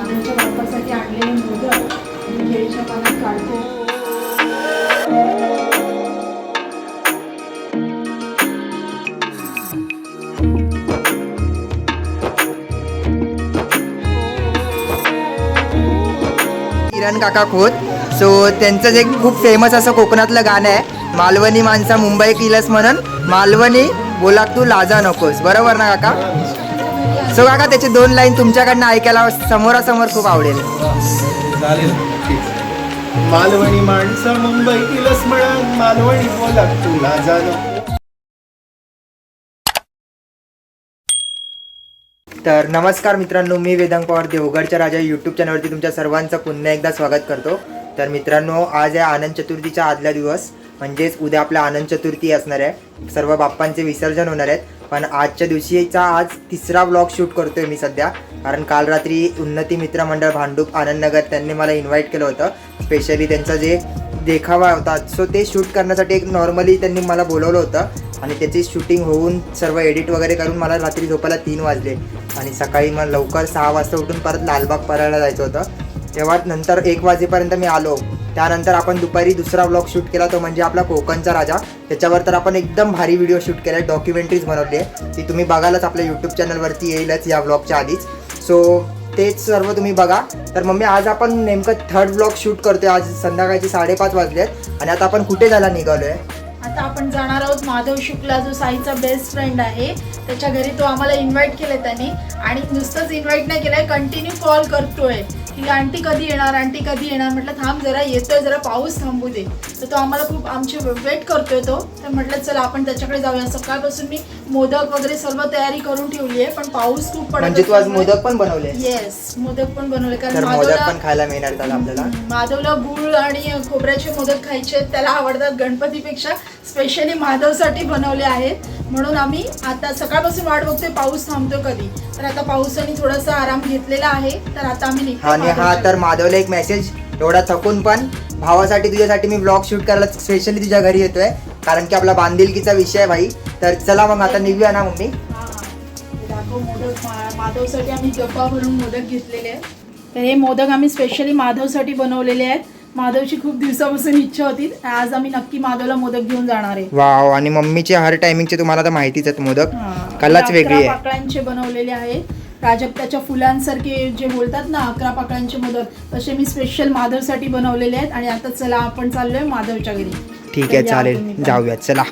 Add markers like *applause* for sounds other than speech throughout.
माधवच्या बाप्पासाठी आणलेले मोदक आणि केळीच्या पानात काढतो. किरण काका खोत सो त्यांचं जे खूप फेमस असं कोकणातलं गाणं आहे मालवणी माणसा मुंबई किलस म्हणून मालवणी बोला तू लाजा नकोस. बरोबर ना काका? सो काका त्याचे दोन लाईन तुमच्याकडनं ऐकायला समोरासमोर खूप आवडेल. चालेल. मालवणी माणसं मुंबईतील म्हणून मालवणी बोला तुला जाणं. तर नमस्कार मित्रांनो मी वेदांग पवार देवगडच्या राजा यूट्यूब चॅनलवरती तुमच्या सर्वांचं पुन्हा एकदा स्वागत करतो. तर मित्रांनो आज आहे आनंद चतुर्थीचा आदल्या दिवस. म्हणजेच उद्या आपला आनंद चतुर्थी असणार आहे. सर्व बाप्पांचे विसर्जन होणार आहेत. पण आजच्या दिवशीचा आज तिसरा ब्लॉग शूट करतोय मी सध्या. कारण काल रात्री उन्नती मित्र मंडळ भांडूप आनंदनगर त्यांनी मला इन्व्हाइट केलं होतं. स्पेशली त्यांचं जे देखावा होता सो ते शूट करण्यासाठी एक नॉर्मली त्यांनी मला बोलवलं होतं. आणि त्याची शूटिंग होऊन सर्व एडिट वगैरे करून मला रात्री झोपायला तीन वाजले. आणि सकाळी मग लवकर सहा वाजता उठून परत लालबाग परायला जायचं होतं. तेव्हा नंतर एक वाजेपर्यंत मी आलो. त्यानंतर आपण दुपारी दुसरा ब्लॉग शूट केला तो म्हणजे आपला कोकणचा राजा. त्याच्यावर तर आपण एकदम भारी व्हिडिओ शूट केला डॉक्युमेंटरीज बनवली आहे. ती तुम्ही बघालच आपल्या यूट्यूब चॅनलवरती येईलच या ब्लॉगच्या आधीच. सो तेच सर्व तुम्ही बघा. तर मम्मी आज आपण नेमकं थर्ड ब्लॉग शूट करतोय. आज संध्याकाळचे साडेपाच वाजले आहेत आणि आता आपण कुठे जायला निघालो आहे आता आपण जाणार आहोत माधव शुक्ला जो साईचा बेस्ट फ्रेंड आहे. त्याच्या घरी तो आम्हाला इन्व्हाइट केलं त्यांनी. आणि नुसतंच इन्व्हाइट नाही केलंय कंटिन्यू कॉल करतोय. की आंटी कधी येणार आंटी कधी येणार? म्हटलं थांब जरा येतोय जरा पाऊस थांबू दे. तर तो आम्हाला खूप आमची वेट करतोय तो. तर म्हटलं चला आपण त्याच्याकडे जाऊया. सकाळपासून मी मोदक वगैरे सर्व तयारी करून ठेवली आहे पण पाऊस खूप पडत म्हणजे तू आज मोदक पण बनवले? येस मोदक पण बनवले. तर कारण मोदक माधवला पण खायला मिळणार त्याला आपल्याला. माधवला गुळ आणि खोबऱ्याचे मोदक खायचे आहेत. त्याला आवडतात गणपतीपेक्षा स्पेशली माधवसाठी बनवले आहेत. म्हणून आम्ही आता सकाळपासून वाट बघतोय पाऊस थांबतो कधी. तर आता पावसाने थोडासा आराम घेतलेला आहे तर आता आम्ही निघतो आणि हा तर माधवला एक मेसेज एवढा थकून पण भावासाठी तुझ्यासाठी मी ब्लॉग शूट करायला स्पेशली तुझ्या घरी येतोय. कारण की आपला बांधिलकीचा विषय आहे भाई. तर चला मग आता निघूया ना मम्मी? माधवसाठी आम्ही गप्पा भरून मोदक घेतलेले आहेत. तर हे मोदक आम्ही स्पेशली माधवसाठी बनवलेले आहेत. माधवची खूप दिवसापासून इच्छा होती. आज आम्ही नक्की माधवला मोदक घेऊन जाणार आहे. वाव आणि मम्मीचे हर टायमिंगचे तुम्हाला तर माहितीच आहेत मोदक. कलाच वेगळी आहे. पाकळ्यांचे बनवलेले आहेत प्राजक्ताच्या फुलांसारखे जे बोलतात ना अकरा पाकळ्यांचे मोदक तसे मी स्पेशल माधवसाठी बनवलेले आहेत. आणि आता चला आपण चाललोय माधवच्या घरी. ठीक आहे चालेल. जाऊयात चला.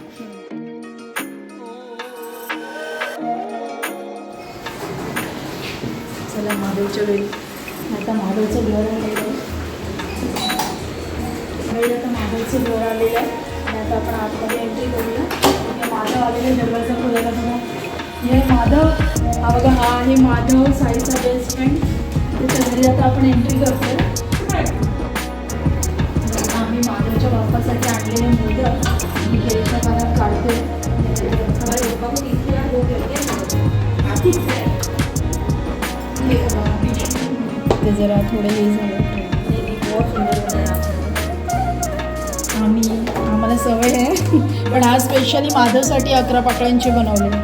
चला माधवच्या घरी. आता माधवचं घर आहे. घरी आता माधवचं घर आलेलं आहे आणि आता आपण आतमध्ये एंट्री करूया. हे माधव आलेले दरवाजा खोलायला बघा. हे माधव हा बघा हा आहे माधव साईचा बेस्ट फ्रेंड त्याच्या घरी आता आपण एंट्री करतोय. आम्ही माधवच्या बाप्पासाठी आणलेले मोदक. आणि केळीच्या पानात काढतोय. हो, ते जरा थोडे हे झालं. मला सवय आहे. पण आज स्पेशली माधवसाठी अकरा पाकळ्यांचे बनवले.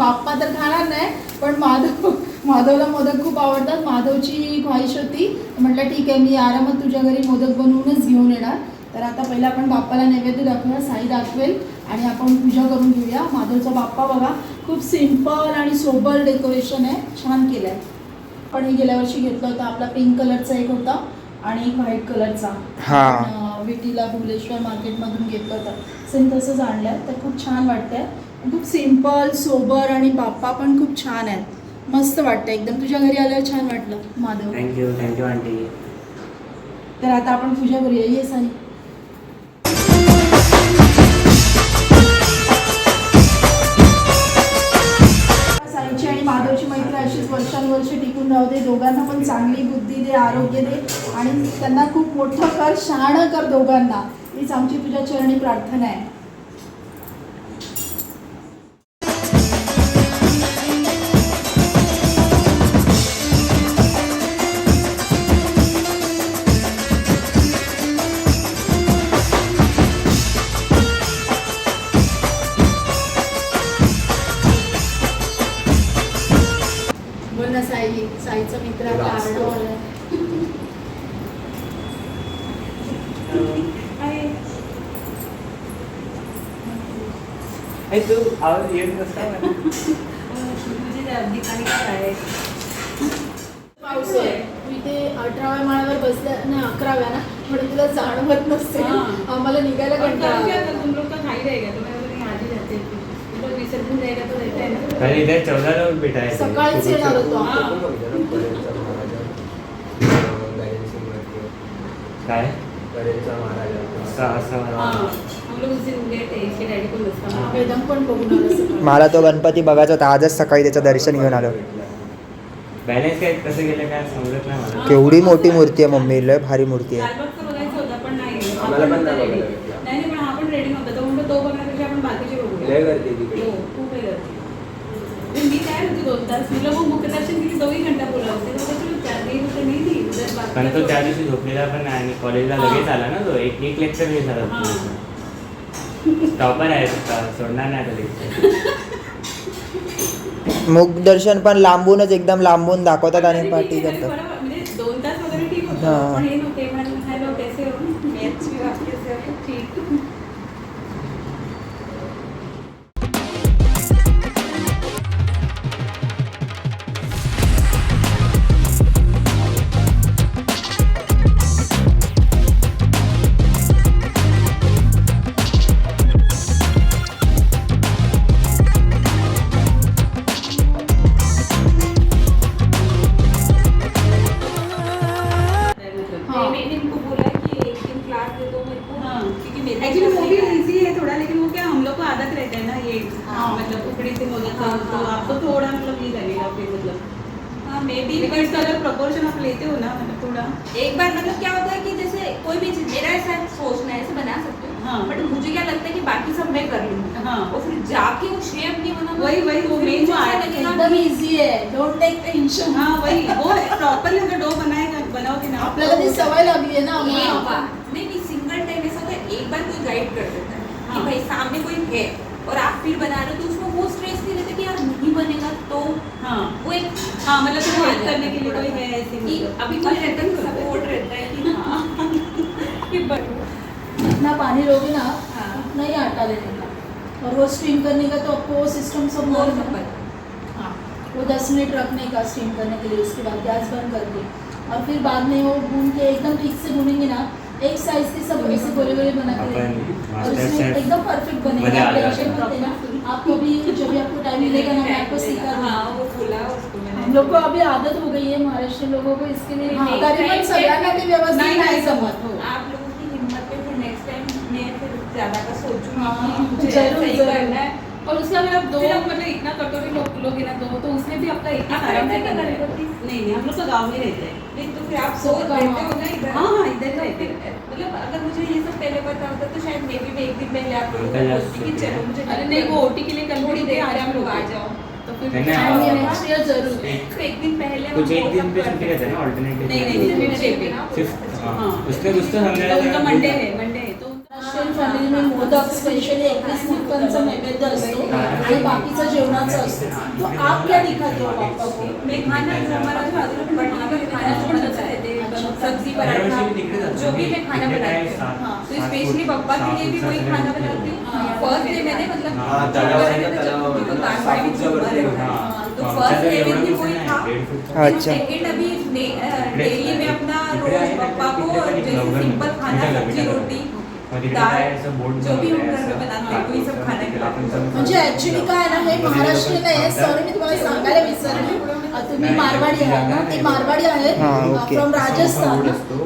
बाप्पा तर खाणार नाही पण माधव माधवला मोदक खूप आवडतात. माधवची ख्वाहिश होती. म्हटलं ठीक आहे मी आरामात तुझ्या घरी मोदक बनवूनच घेऊन येणार. तर आता पहिला आपण बाप्पाला नैवेद्य दाखवूया साई दाखवेल आणि आपण पूजा करून घेऊया. माधवचा बाप्पा बघा खूप सिंपल आणि सोबर डेकोरेशन आहे. छान केलं आहे पण हे गेल्या वर्षी घेतलं होतं. आपला पिंक कलरचा एक होता आणि एक व्हाईट कलरचा. विटीला भुवनेश्वर मार्केटमधून घेतलं होतं. सेम तसंच आणलं तर खूप छान वाटतंय. खूप सिंपल सोबर आणि बाप्पा पण खूप छान आहेत. मस्त वाटतं एकदम तुझ्या घरी आल्यावर छान वाटलं माधव. Thank you thank you aunty. तर आता आपण पूजा करूया. ये साईची आणि माधवची मैत्री अशीच वर्षानुवर्ष टिकून राहू दे. दोघांना पण चांगली बुद्धी दे आरोग्य दे. आणि त्यांना खूप मोठं कर शहाणं कर दोघांना. हीच आमची तुझ्या चरणी प्रार्थना आहे. तू आवाज येत नसता पाऊस आहे तू इथे अठराव्या माळ्यावर बसल्या नाही अकराव्या ना म्हणून तुला जाणवत नसते हाँ। आम्हाला निघायला कंटाळा आला. तुम लोग का खाई रहेगा तो मैं बोली आज ही रहते हैं तुम लोग विसर्जन रहेगा तो रहता है ना. अरे इथे चौदा लोक भेटायचे सकाळीच येणार होतो। काय असं आलं. मला तो गणपती बघायचा होता आजच सकाळी त्याचं दर्शन घेऊन आलो. बॅलेन्स काय कसं गेलं काय समजत नाही मला. केवढी मोठी मूर्ती आहे मम्मी लय भारी मूर्ती आहे. पण तो. हो त्या दिवशी झोपलेला पण नाही आणि कॉलेजला. लगेच आला ना तो. एक एक लेक्चर हे झाला. हा. *laughs* टॉपर आहे सोडणार नाही मुखदर्शन पण लांबूनच एकदम लांबून दाखवतात आणि आहे, करतात म्हणजे दोन तास वगैरे ठीक. होतं पण हे आपको थोड़ा मतलब ये लगेगा फिर मतलब हाँ मे बी लेकिन अगर प्रपोर्शन आप लेते हो ना मतलब थोड़ा एक बार मतलब क्या होता है कि जैसे कोई भी चीज़ मेरा ऐसा सोचना है ऐसे बना सकते हो हाँ। बट मुझे क्या लगता है कि बाकी सब मैं कर लूँ हाँ। और फिर जाके वो शेप नहीं बना वही- वही, वो main जो एकदम इझी आहे डोंट टेक टेन्शन हाँ वही वो प्रॉपरली अगर डो बनाएगा बनाओगे ना आपल्याला ती सवय लागली आहे ना एक आम्हाला. बार नहीं नहीं सिंगल टाइम ऐसा होता एक बार कोई गाइड कर देता है कि हाँ। भाई सामने कोई है और आप फिर बना रहे हो तो उसमें वो स्ट्रेस नहीं बनेगा तो हाँ। वो एक हाँ मतलब तो हेल्प करने के लिए कोई है ऐसे कि मतलब। अभी कोई रहता है सपोर्ट रहता है कि हाँ। कि जितना पानी लोगे ना हाँ। उतना ही आटा लेने का। और वो स्टीम करने का तो आपको वो सिस्टम सब सब है? हाँ वो दस मिनट रखने का स्टीम करने के लिए उसके बाद गैस बंद करके। और फिर बाद में वो भून के एकदम ठीक से भूनेंगे ना एक साइज़ के सब ऐसे गोले गोले बना के और उसमें एकदम परफेक्ट बनेगा। असेल. आपको भी जब भी आपको टाइम मिलेगा ना मैं आपको सिखा हाँ वो खुला उसको मैंने। हम लोग को अभी आदत हो गई है महाराष्ट्र लोगों को इसके लिए हाँ, next सगळ्यांना ते व्यवस्थित नहीं, नाही नहीं जमत हो आप लोगों की हिम्मत पे फिर नेक्स्ट टाइम मैं फिर ज़्यादा का सोचूँगी हाँ, मुझे ज़रूर, ऐसा ही करना है। और उसका अगर आप दो मतलब इतना कटोरी लोग लोगे ना दो तो उसमें भी आपका ही आराम से रहते करना है। नहीं नहीं हम लोग का गाँव में रहते हैं। नहीं तो फिर आप सब सोच रहते हाँ। हो ना इधर हाँ, हाँ, इधर तो रहते मतलब अगर मुझे ये होता तो शायद मे भी मैं एक दिन पहले आप लोगों अंकल को आज बोलती कि चलो मुझे अरे नहीं वो ओटी के लिए कल थोड़ी देर आराम लोग आ जाओ तो फिर हाँ। नेक्स्ट जरूर. तो एक दिन पहले कुछ एक दिन पे छुट्टी रहता है ना ऑल्टरनेटिव नहीं, नहीं, नहीं, फिफ्थ डे पे। फिफ्थ हाँ। उसने कुछ तो समझा तो उनका मंडे है मंडे है तो महाराष्ट्रीयन फॅमिली में मोदक स्पेशली एकवीस मुक्कांचा नैवेद्य असतो आणि बाकीचा जेवणाचा असतो. तो आप क्या दिखाते हो. पापा को मैं खाना जो हमारा जो आदमी पटना का खाना है। सब्जी दरवर्षी पराठा मी तिकडे जातो. जो भी मैं खाना तिकडे बनाती काय हूँ सात- हाँ, तो सात स्पेशली फूट- पप्पा के सात लिए भी फूट वही सात खाना फूट बनाती हूँ हाँ, फर्स्ट डे मैंने मतलब हाँ, जब तलाव बड़े है ना, थे तलाव जब है। उनको दाल सात बाटी फूटच्या चूरमा वरती रहता है। हाँ, तो आमच्या फर्स्ट घरी डे एवढं भी मोठं वही नाही, था दीड फूट. अच्छा. सेकंड अभी डेली में अपना रोज पप्पा को जैसे सिंपल खाना सब्जी रोटी दाल जो भी हम घर में बनाते हैं वही सब खाना खिलाते हैं म्हणजे ऍक्च्युली काय ना हे महाराष्ट्रीयन आहे सॉरी मी तुम्हाला सांगायला विसरले तुम्ही मारवाडी आहात ना ते मारवाडी आहेत हा, ओके. फ्रॉम राजस्थान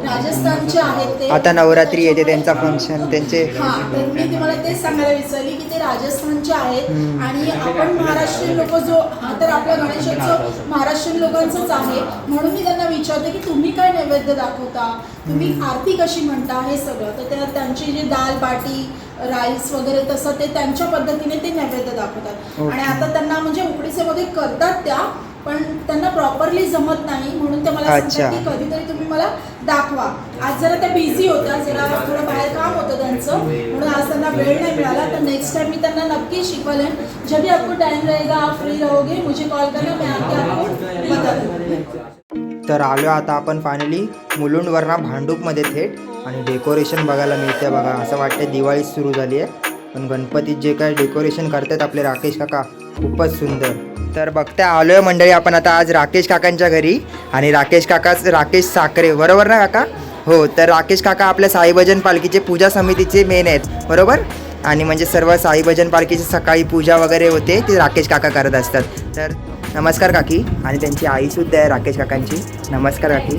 राजस्थानचे आहेत ते. आता नवरात्री येते त्यांचा फंक्शन त्यांचे हा तर मी तुम्हाला तेच सांगायला विसरली की ते राजस्थानचे आहेत. आणि आपण महाराष्ट्रीयन लोक जो हा तर आपला गणेशोत्सव महाराष्ट्रीयन लोकांचाच आहे. म्हणून मी त्यांना विचारते की तुम्ही काय नैवेद्य दाखवता? तुम्ही आरती कशी म्हणता? हे सगळं. तर त्या त्यांची जी दाल बाटी राईस वगैरे तसं ते त्यांच्या पद्धतीने ते नैवेद्य दाखवतात. ओके. आणि आता त्यांना म्हणजे उकडीसेमध्ये करतात त्या पण त्यांना प्रॉपरली जमत नाही म्हणून ते मला अच्छा. सांगतात की कधीतरी तुम्ही मला दाखवा. आज जरा त्या बिझी होत्या जरा थोडं बाहेर काम होतं त्यांचं म्हणून आज त्यांना वेळ नाही मिळाला. तर नेक्स्ट टाइम मी त्यांना नक्की शिकवले जब भी आपको टाइम रहेगा आप फ्री रहोगे मुझे कॉल करना मैं आके आपको बता दूंगी तर आलो आता आपण फायनली मुलुंडवरना भांडूपमध्ये थेट आणि डेकोरेशन बघायला मिळते बघा. असं वाटतं दिवाळी सुरू झाली आहे पण गणपतीत जे काय डेकोरेशन करतात आपले राकेश काका खूपच सुंदर. तर बघता आलोय मंडळी आपण आता आज राकेश काकांच्या घरी. आणि राकेश काकाच राकेश साखरे बरोबर ना काका? हो तर राकेश काका आपल्या साईभजन पालखीचे पूजा समितीचे मेन आहेत बरोबर? आणि म्हणजे सर्व साईभजन पालखीची सकाळी पूजा वगैरे होते ते राकेश काका करत असतात. तर नमस्कार काकी. आणि त्यांची आईसुद्धा आहे राकेश काकांची. नमस्कार काकी.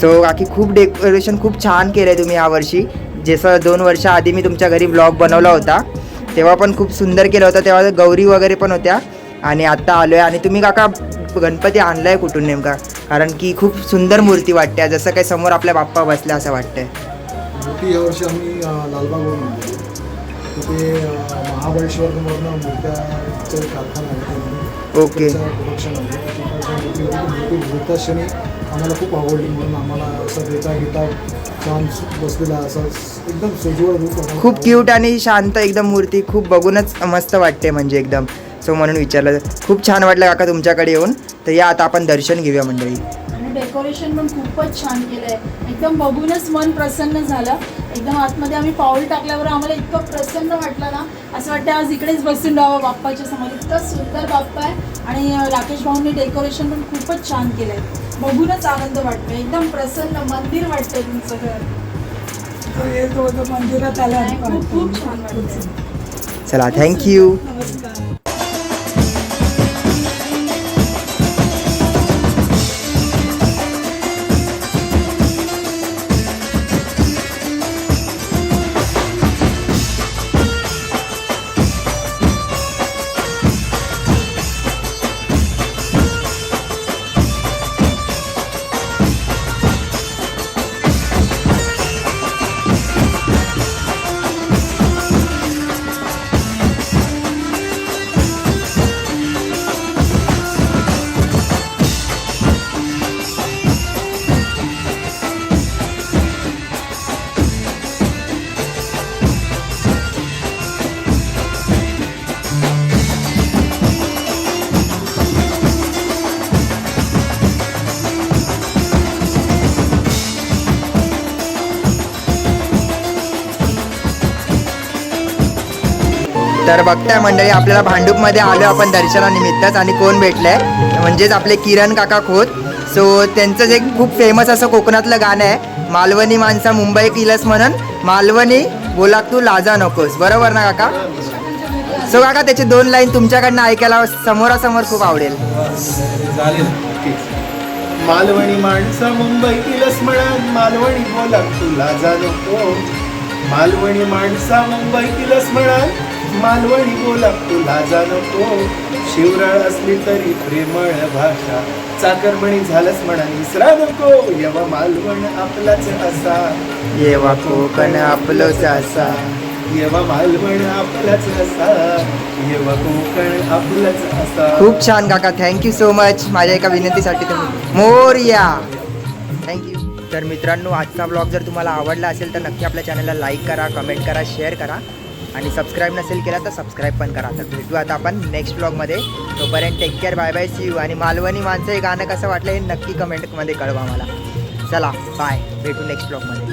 सो काकी खूप डेकोरेशन खूप छान केलं आहे तुम्ही यावर्षी जसं दोन वर्ष आधी मी तुमच्या घरी ब्लॉग बनवला होता तेव्हा पण खूप सुंदर केलं होतं. तेव्हा गौरी वगैरे पण होत्या. आणि आत्ता आलो आहे आणि तुम्ही काका गणपती आणला आहे कुठून नेमका? कारण की खूप सुंदर मूर्ती वाटते जसं काही समोर आपल्या बाप्पा बसल्या असं वाटतंय. मोठी यावर्षी आम्ही लालबागवरून आणली तिथे मूर्त्याचं कारखाना आहे ओके. प्रोडक्शन आहे. मूर्ती आम्हाला खूप आवडली म्हणून आम्हाला असं देता घेता छान बसलेला असं एकदम सोजवळ खूप क्यूट आणि शांत एकदम मूर्ती खूप बघूनच मस्त वाटते म्हणजे एकदम. सो म्हणून विचारलं. खूप छान वाटलं काका तुमच्याकडे येऊन. तर या आता आपण दर्शन घेऊया मंडळी. आणि डेकोरेशन पण खूपच छान केलंय. एकदम बघूनच मन प्रसन्न झालं. एकदम आतमध्ये आम्ही पाऊल टाकल्यावर आम्हाला इतकं प्रसन्न वाटलं ना. असं वाटतं आज इकडेच बसून राहावं बाप्पाच्या समोर. इतकं सुंदर बाप्पा आहे. आणि राकेश भाऊंनी डेकोरेशन पण खूपच छान केलंय. बघूनच आनंद वाटतो एकदम प्रसन्न मंदिर वाटतंय तुमचं घर. मंदिरात आला खूप खूप छान वाटतंय. चला थँक्यू तर बघताय मंडळी आपल्याला भांडूपमध्ये आलो आपण दर्शनानिमित्तच. आणि कोण भेटलंय? म्हणजेच आपले किरण काका खोत सो त्यांचं जे खूप फेमस असं कोकणातलं गाणं आहे मालवणी माणसा मुंबई किलस म्हणून. मालवणी बोला तू लाजा नकोस. बरोबर ना काका? सो काका त्याचे दोन लाईन तुमच्याकडनं ऐकायला समोरासमोर खूप आवडेल. चालेल. मालवणी माणसं मुंबईतील मालवणी बोला तू लाजा नको मालवणी माणसा मुंबईतील स्मरण मालवणी बोला तुला जाणतो शिवराळ असली तरी प्रेमळ भाषा. चाकरमणी झालंच म्हणा विसरा नको. यवा मालवण आपलाच असा. येवा कोकण आपलंच असा. यवा मालवण आपलाच असा. यवा कोकण आपलाच असा. खूप छान काका थँक्यू सो मच माझ्या एका विनंतीसाठी तुम्ही मोरया थँक्यू तर मित्रांनो आजचा ब्लॉग जर तुम्हाला आवडला असेल तर नक्की आपल्या चॅनलला लाईक करा कमेंट करा शेअर करा. आणि सबस्क्राईब नसेल केला तर सबस्क्राईब पण करा. तर भेटू आता आपण नेक्स्ट ब्लॉगमध्ये तोपर्यंत take care bye bye see you आणि मालवणी माणसं हे गाणं कसं वाटलं हे नक्की कमेंटमध्ये कळवा मला. चला बाय भेटू नेक्स्ट ब्लॉगमध्ये